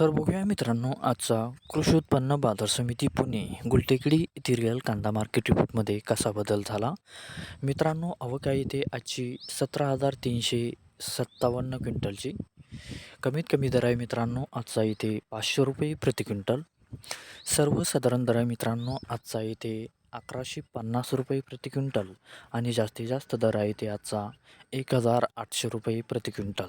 तर बघूया मित्रांनो आजचा कृषी उत्पन्न बाजार समिती पुणे गुलटेकडी येथील रिअल कांदा मार्केट रिपोर्टमध्ये कसा बदल झाला? मित्रांनो अवका येथे आजची सतरा हजार तीनशे सत्तावन्न क्विंटलची. कमीत कमी दर आहे मित्रांनो आजचा इथे पाचशे रुपये प्रति क्विंटल. सर्वसाधारण दर आहे मित्रांनो आजचा इथे अकराशे पन्नास रुपये प्रति क्विंटल. आणि जास्तीत जास्त दर आहे ते आजचा एक हजार आठशे रुपये प्रति क्विंटल.